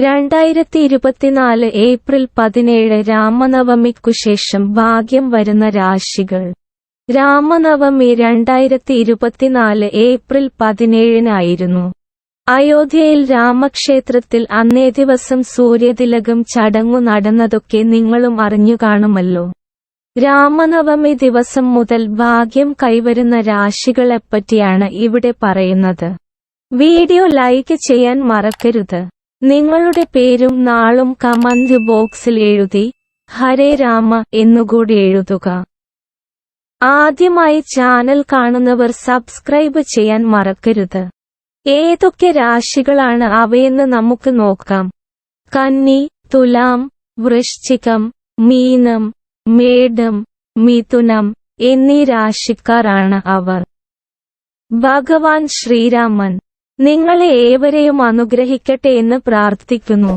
രണ്ടായിരത്തി ഇരുപത്തിനാല് ഏപ്രിൽ പതിനേഴ് രാമനവമിക്കുശേഷം ഭാഗ്യം വരുന്ന രാശികൾ. രാമനവമി രണ്ടായിരത്തി ഇരുപത്തിനാല് ഏപ്രിൽ പതിനേഴിനായിരുന്നു. അയോധ്യയിൽ രാമക്ഷേത്രത്തിൽ അന്നേ ദിവസം സൂര്യതിലകം ചടങ്ങു നടന്നതൊക്കെ നിങ്ങളും അറിഞ്ഞു കാണുമല്ലോ. രാമനവമി ദിവസം മുതൽ ഭാഗ്യം കൈവരുന്ന രാശികളെപ്പറ്റിയാണ് ഇവിടെ പറയുന്നത്. വീഡിയോ ലൈക്ക് ചെയ്യാൻ മറക്കരുത്. നിങ്ങളുടെ പേരും നാളും കമന്റ് ബോക്സിൽ എഴുതി ഹരേ രാമ എന്നുകൂടി എഴുതുക. ആദ്യമായി ചാനൽ കാണുന്നവർ സബ്സ്ക്രൈബ് ചെയ്യാൻ മറക്കരുത്. ഏതൊക്കെ രാശികളാണ് അവയെന്ന് നമുക്ക് നോക്കാം. കന്നി തുലാം വൃശ്ചികം മീനം മേടം മിഥുനം എന്നീ രാശിക്കാരാണ് അവർ. ഭഗവാൻ ശ്രീരാമൻ. നിങ്ങളെ ഏവരെയും അനുഗ്രഹിക്കട്ടെ എന്ന് പ്രാർത്ഥിക്കുന്നു.